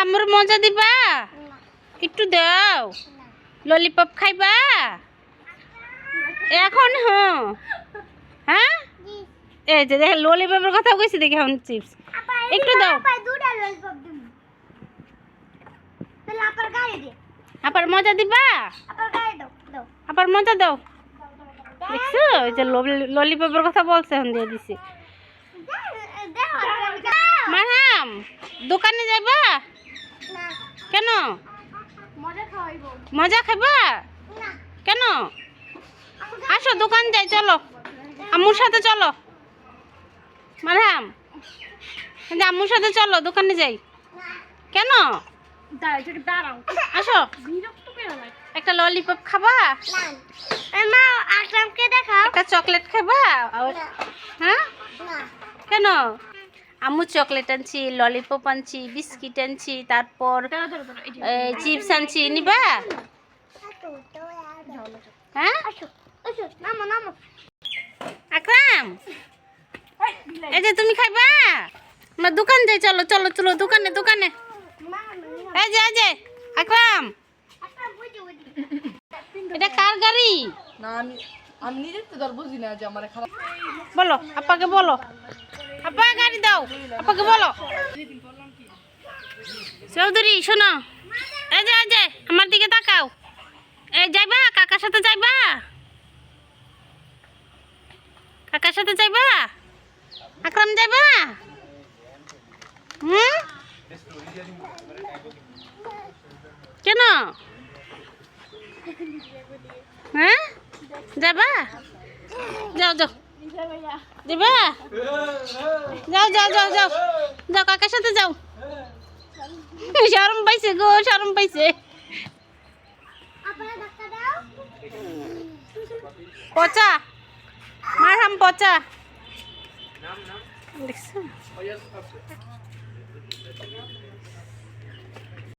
মামুর মজা দিবা একটু দাও ললিপপ খাইবা এখন হ্যাঁ হ্যাঁ এই যে দেখে ললিপপের কথা কইছি দেখে এখন চিপস একটু দাও আবার মজা দিবা আবার মজা দাও দেখছ ওই যে ললিপপের কথা বলছে এখন দিয়ে দিছি মারাম দোকানে যাইবা কেন? মজা খাইবা? কেন? আসো দোকান যাই চলো। আম্মুর সাথে চলো। মারাম যে আম্মুর সাথে চলো দোকানে যাই। কেন? আসো। একটা ললিপপ খাবা? মা আকরামকে দেখাও। একটা চকলেট খাবা হ্যাঁ? কেন? আম্মু চকলেট আনছি ললিপপ আনছি বিস্কিট আনছি তারপর চিপস আনছি নিবা হ্যাঁ আকরাম এই যে তুমি খাইবা আমরা দোকান যাই চলো চলো চলো দোকানে দোকানে এই যে এই যে আকরাম এটা কার গাড়ি না আমি আমি নিজের তো দর বুঝি না যে আমার খারাপ বলো আপাকে বলো আপা গাড়ি দাও। আপাকে বলো। চৌধুরী, শোনো। এই যে এই যে, আমার দিকে তাকাও। এই, যাইবা? কাকার সাথে যাইবা? কাকার সাথে যাইবা? আকরাম যাইবা? হুম? কেন? হ্যাঁ? যাবা যাও যাও। দিবা? যাও যাও যাও যাও। যাও, কাকার সাথে যাও। শরম পাইছে গো, শরম পাইছে। পচা। মারহাম পচা। দেখছ?